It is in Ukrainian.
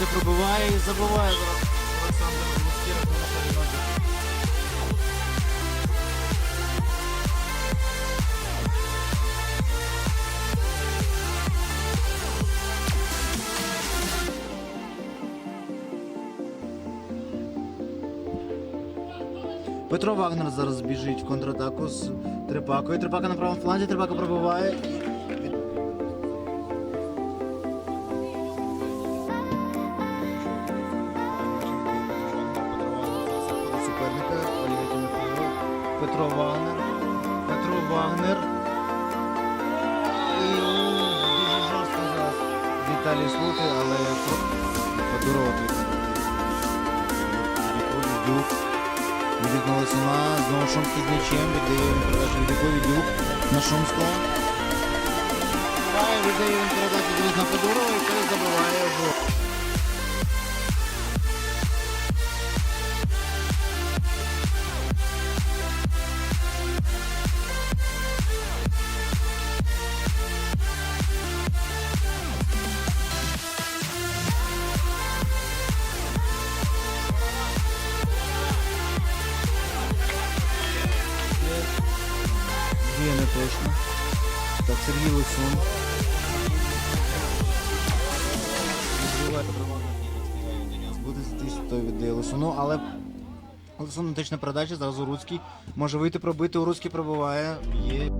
Мішіться пробиває і забиває зараз. Олександр. Петро Вагнер зараз біжить в контратаку з Трипакою. Трипака на правому фланзі, Трипака пробиває. Суперника. Петро Вагнер. Петро Вагнер. І дуже жорстко зараз Віталій Слути, але подорожує. Дюк. Відігнулася на знову Шумський з м'ячем, віддає він передачу Відюкові Дюк на Шумського. Віддає він передачу на Федорова і той забиває гол. Точно. Так, Сергій Лисун. Буде здесь то від Лисуну, але Лисун точна передача, зараз руцький. Може вийти пробити, Уруцький пробиває. Є.